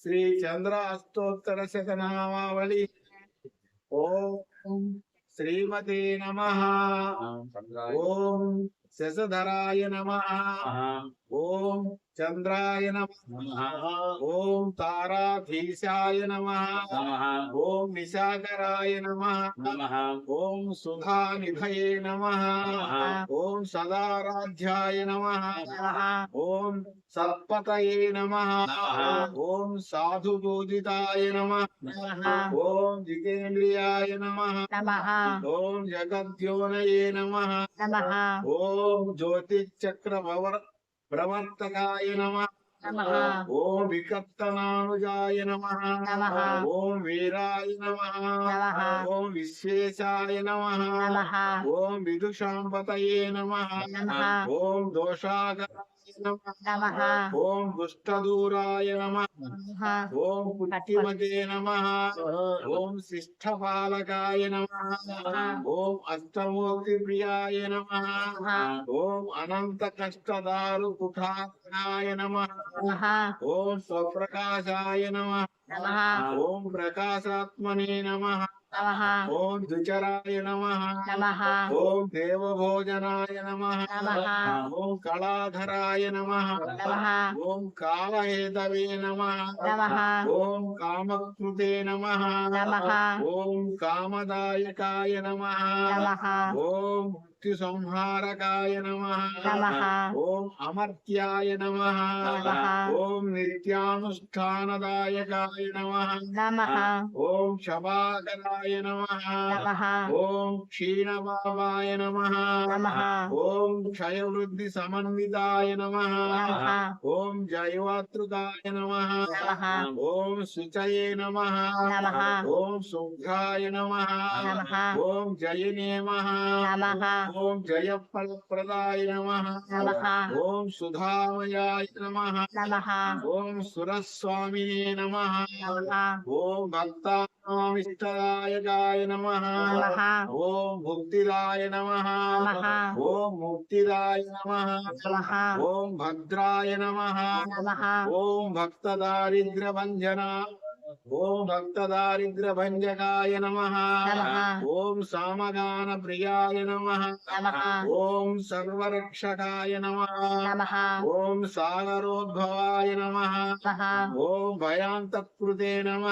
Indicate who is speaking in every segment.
Speaker 1: శ్రీ చంద్ర అష్టోత్తర శతనామావళి. ఓం శ్రీమతే నమ. ఓం శశధరాయ నమ. ఓం చంద్రాయ నమ ఓం తారాధీశాయ నమ ఓం నిశాకరాయ నమ ఓం సుధానిధయే నమ ఓం సదారాధ్యాయ నమ ఓం సత్పతయే నమ ఓం సాధుపూజితాయ నమ ఓం జితేంద్రియాయ నమ
Speaker 2: నమః
Speaker 1: ఓం జగద్యోనయే నమ
Speaker 2: నమః
Speaker 1: ఓం జ్యోతిచక్ర ప్రవర్తకాయ నమ. ఓం వికర్తనానుజాయ నమ. ఓం వీరాయ నమ. ఓం విశ్వేశాయ నమ. ఓం విదుషాంపతయే నమ. ఓం దోషాకరాయ నమ. ఓం దుష్టదూరాయ నమ. ఓం పుట్టిమతే నమ. ఓం శిష్టపాలకాయ నమ. ఓం అష్టమూర్తి ప్రియాయ నమ. ఓం అనంత కష్టదారు కుఠాయ నమ. ఓం స్వప్రకాశాయ నమః. ఓం ప్రకాశాత్మనే నమ.
Speaker 2: నమః
Speaker 1: ఓం ద్విచరాయ నమ
Speaker 2: నమః
Speaker 1: ఓం దేవభోజనాయ నమ
Speaker 2: నమః
Speaker 1: ఓం కళాధరాయ నమ
Speaker 2: నమః
Speaker 1: ఓం కామహేతవే నమ
Speaker 2: నమః
Speaker 1: ఓం కామకృతే నమ
Speaker 2: నమః
Speaker 1: ఓం కామదాయకాయ నమ
Speaker 2: నమః
Speaker 1: నిత్యానుష్ఠానదాయకాయ నమ
Speaker 2: నమః
Speaker 1: ఓం శబాకరాయ నమ ఓం క్షీణబాబాయ నమ ఓం క్షయవృద్ధి సమన్వితాయ నమ ఓం జైవాతృకాయ నమ ఓం శుచయే నమ ఓం శుభ్రాయ నమ ఓం జయనే నమ ఓం జయఫలప్రదాయ నమ
Speaker 2: నమః
Speaker 1: ఓం సుధామయాయ నమః ఓం సురస్వామినే నమ. ఓం భక్తానామిష్టదాయకాయ నమ.
Speaker 2: నమః.
Speaker 1: ఓం ముక్తిదాయ నమ. ఓం ముక్తిదాయ నమ. ఓం భద్రాయ నమ. ఓం భక్తదారిద్ర్యభంజన. ఓం భక్తదారిద్ర్యభంజకాయ నమ.
Speaker 2: నమః.
Speaker 1: ఓం సామగాన ప్రియాయ నమ. ఓం సర్వరక్షకాయ నమ. ఓం సాగరోద్భవాయ నమ. ఓం భయాంతకృతే నమ.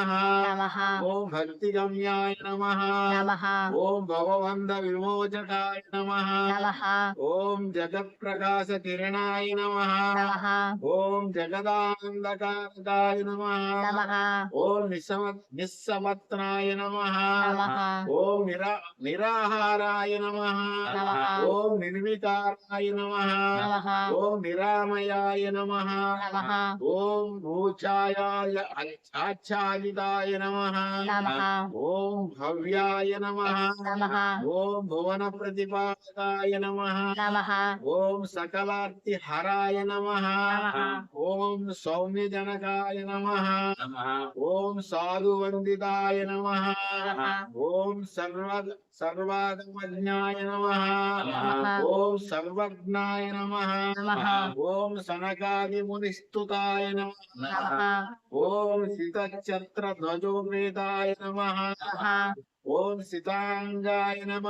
Speaker 1: ఓం భక్తిగమ్యాయ నమ.
Speaker 2: నమః.
Speaker 1: ఓం భవబంధ విమోచకాయ నమ. ఓం జగత్ప్రకాశ కిరణాయ నమ. ఓం జగదానందకారకాయ నమ. ఓం నిస్సమత్నాయ నమ. ఓం నిరా నిరాహారాయ నమ. ఓం నిర్వికారాయ నమ. ఓం నిరామయాయ నమ. ఓం భూఛాయాయ ఆచ్ఛాదితాయ నమ. ఓం భవ్యాయ నమ. ఓం భువన ప్రతిపాదకాయ నమ. ఓం సకలార్తి హరాయ నమః. ఓం సౌమ్యజనకాయ నమ ఓం సాధువందితాయ నమ ఓం సర్వ సర్వాగమజ్ఞాయ నమ
Speaker 2: నమః.
Speaker 1: ఓం సర్వజ్ఞాయ నమ
Speaker 2: నమః.
Speaker 1: ఓం సనకాది మునిస్తుతాయ నమ
Speaker 2: నమః
Speaker 1: ఓం ఓం సితాంగాయ నమ.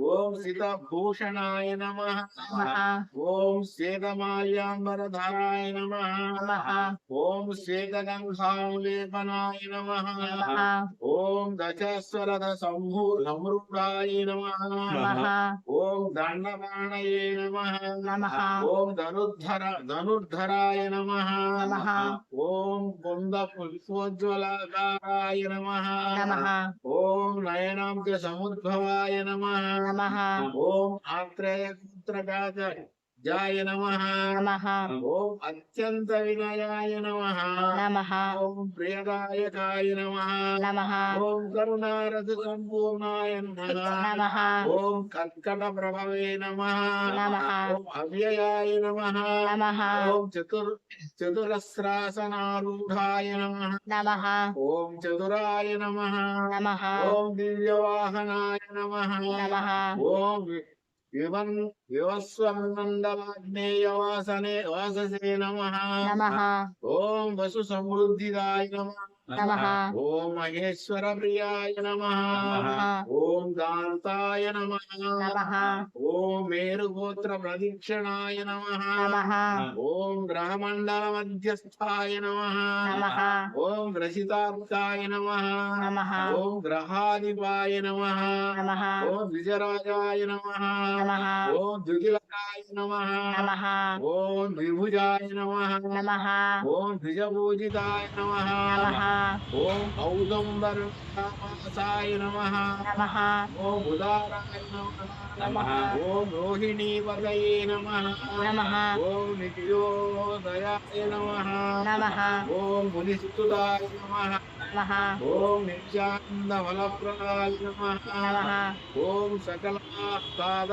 Speaker 1: ఓం సితభూషణాయ నమ.
Speaker 2: నమః.
Speaker 1: ఓం శ్వేతమాల్యాంబరధరాయ నమ. ఓం శ్వేతగంధాలేపనాయ నమ. ఓం దశస్వరథ సంభూ సమృద్ధాయ నమ. ఓం దండబాణయే నమ. ఓం ధనుర్ధర ధనుర్ధరాయ నమ. ఓం కుంద పుష్పోజ్వలకారాయ నమ.
Speaker 2: నమః
Speaker 1: ఓం నయనాంక సముద్భవాయ నమ.
Speaker 2: నమః.
Speaker 1: ఓం ఆత్రేయ పుత్రకాచ జాయ నమ. ఓం అత్యంత వినయాయ నమ. ఓం ప్రియదాయకాయ నమ. ఓం కరుణారథ సంపూర్ణాయ నమ. ఓం కర్కట ప్రభవే నమ. ఓం అవ్యయాయ నమ. ఓం చతుర్ చతురస్రాసనారూఢాయ నమ. ఓం చతురాయ నమ. ఓం దివ్యవాహనాయ నమః. ఓం వి- వివన్ వివస్వన్నందవాగ్నేయ వాసనే వాససే నమః. ఓం వసు సమృద్ధిదాయ నమః.
Speaker 2: నమః.
Speaker 1: ఓం మహేశ్వర ప్రియాయ నమః.
Speaker 2: నమః.
Speaker 1: ఓం దాంతాయ నమః.
Speaker 2: నమః.
Speaker 1: ఓం మేరుగోత్ర ప్రదక్షిణాయ నమః.
Speaker 2: నమః.
Speaker 1: ఓం గ్రహమండల మధ్యస్థాయ నమః. ఓం గ్రసితార్థాయ నమః. ఓం గ్రహాధిపాయ నమః. ఓం ద్విజరాజాయ నమః.
Speaker 2: నమః.
Speaker 1: ఓం ద్విగిలకాయ నమః.
Speaker 2: నమః.
Speaker 1: ఓం ద్విభుజాయ నమః.
Speaker 2: నమః.
Speaker 1: ఓం ద్విజపూజితాయ నమః.
Speaker 2: నమః.
Speaker 1: ఓం ఔదంబరాయ నమః.
Speaker 2: నమః.
Speaker 1: ఓం ఉదారాయ నమః. ఓం రోహిణీపదయే నమః.
Speaker 2: నమః.
Speaker 1: ఓం నిత్యోదయాయ నమః.
Speaker 2: నమః.
Speaker 1: ఓం మునిస్తుతాయ నమః. ఓం నిత్యానంద ఫలప్రదాయ నమః.
Speaker 2: నమః.
Speaker 1: ఓం సకలాహ్లాద